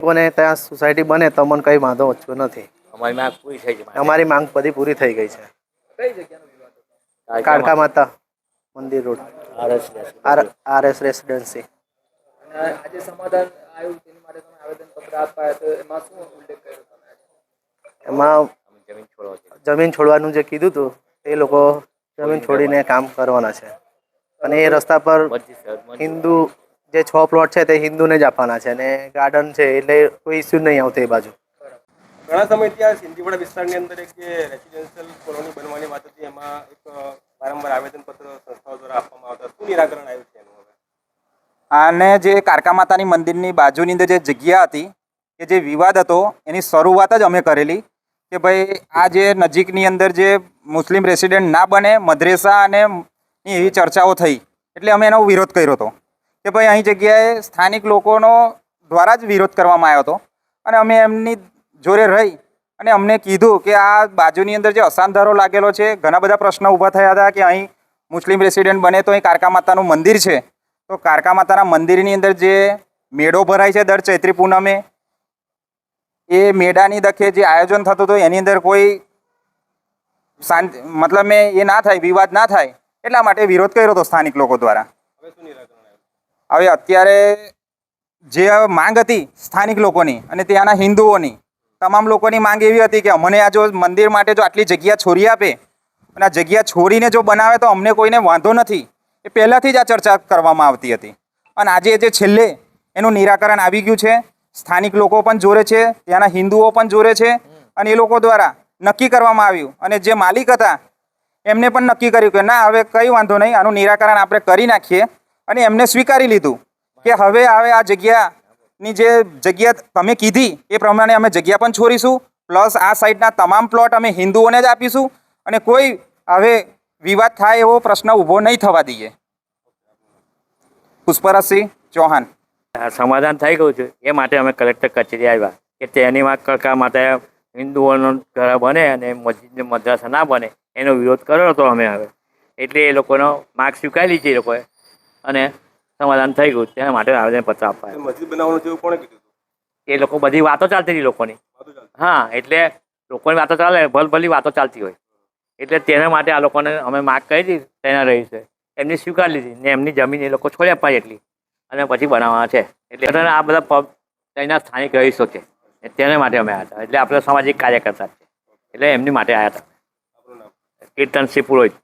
લોકોને ત્યાં સોસાયટી બને તો મને કંઈ વાંધો ઓછો નથી. અમારી માંગ પૂરી થઈ ગઈ અમારી માંગ બધી પૂરી થઈ ગઈ છે. કઈ જગ્યાનો કાળકા માતા મંદિર રોડ. RS residency. આજે સમાધાન આવ્યું તેની માટે તમે આવેદન પત્ર આપ્યા તો એમાં શું ઉલ્લેખ કર્યો તમે? એમાં જમીન છોડવા જમીન છોડવાનું જે કીધું હતું એ લોકો જમીન છોડીને કામ કરવાના છે. અને એ રસ્તા પર. હિન્દુ જે છ પ્લોટ છે તે હિન્દુને જ આપવાના છે અને ગાર્ડન છે એટલે કોઈ ઇસ્યુ નહીં આવતો એ બાજુ. ઘણા સમયથી આ સિંધીવાડા વિસ્તારની અંદર એક જે રેસિડેન્શિયલ કોલોની બનવાની વાત હતી એમાં એક વારંવાર આવેદનપત્ર સંસ્થાઓ દ્વારા આપવામાં આવતા. શું નિરાકરણ આવ્યું છે એનું હવે? અને જે કારકા માતાની મંદિરની બાજુની અંદર જે જગ્યા હતી કે જે વિવાદ હતો એની શરૂઆત જ અમે કરેલી કે ભાઈ આ જે નજીકની અંદર જે મુસ્લિમ રેસિડેન્ટ ના બને મદ્રેસા અને ની એવી ચર્ચાઓ થઈ એટલે અમે એનો વિરોધ કર્યો હતો. કે ભાઈ અહીં જગ્યાએ સ્થાનિક લોકોનો દ્વારા જ વિરોધ કરવામાં આવ્યો હતો. અને અમે એમની જોડે રહી અને અમને કીધું કે આ બાજુની અંદર જે અસાનધારો લાગેલો છે, ઘણા બધા પ્રશ્નો ઊભા થયા હતા કે અહીં મુસ્લિમ રેસિડેન્ટ બને તો અહીં કારકા માતાનું મંદિર છે. તો કારકા માતાના મંદિરની અંદર જે મેળો ભરાય છે દર ચૈત્રી પૂનમે, એ મેળાની દખે જે આયોજન થતું હતું, એની અંદર કોઈ શાંતિ, મતલબ મેં એ ના થાય, વિવાદ ના થાય, એટલા માટે વિરોધ કર્યો હતો સ્થાનિક લોકો દ્વારા. હવે અત્યારે જે માંગ હતી સ્થાનિક લોકોની અને ત્યાંના હિન્દુઓની, તમામ લોકોની માંગ એવી હતી કે અમને આ જો મંદિર માટે જો આટલી જગ્યા છોડી આપે અને આ જગ્યા છોડીને જો બનાવે તો અમને કોઈને વાંધો નથી. એ પહેલાંથી જ આ ચર્ચા કરવામાં આવતી હતી. અને આજે જે છેલ્લે એનું નિરાકરણ આવી ગયું છે, સ્થાનિક લોકો પણ જોરે છે, ત્યાંના હિન્દુઓ પણ જોરે છે અને એ લોકો દ્વારા નક્કી કરવામાં આવ્યું. અને જે માલિક હતા, એમને પણ નક્કી કર્યું કે ના, હવે કંઈ વાંધો નહીં, આનું નિરાકરણ આપણે કરી નાખીએ. અને એમને સ્વીકારી લીધું કે હવે હવે આ જગ્યાની જે જગ્યા તમે કીધી એ પ્રમાણે અમે જગ્યા પણ છોડીશું. પ્લસ આ સાઈડના તમામ પ્લોટ અમે હિન્દુઓને જ આપીશું અને કોઈ હવે વિવાદ થાય એવો પ્રશ્ન ઊભો નહીં થવા દઈએ. પુષ્પરાજસિંહ ચૌહાણ. સમાધાન થઈ ગયું છે. એ માટે અમે કલેક્ટર કચેરી આવ્યા કે તેની કાકા માટે હિન્દુઓનો ઘર બને અને મસ્જિદ મદ્રાસા ના બને એનો વિરોધ કર્યો હતો અમે હવે. એટલે એ લોકોનો માર્ક સ્વીકારી છે એ લોકોએ. અને સમાધાન થઈ ગયું. તેના માટે આવેદનપત્ર આપવા મસ્જિદ બનાવવાનું છે કોણે કીધું એ લોકો બધી વાતો ચાલતી હતી લોકોની. હા એટલે લોકોની વાતો ચાલે ભલ ભલી વાતો ચાલતી હોય. એટલે તેના માટે આ લોકોને અમે માગ કરી હતી તેના રહી છે એમની સ્વીકાર લીધી ને એમની જમીન એ લોકો છોડી આપવા એટલી અને પછી બનાવવાના છે. એટલે આ બધા પબ તેના સ્થાનિક રહીશો છે. તેના માટે અમે આવ્યા હતા. એટલે આપણે સામાજિક કાર્યકર્તા છે. એટલે એમની માટે આવ્યા હતા. કીર્તન શ્રી પુરોહિત.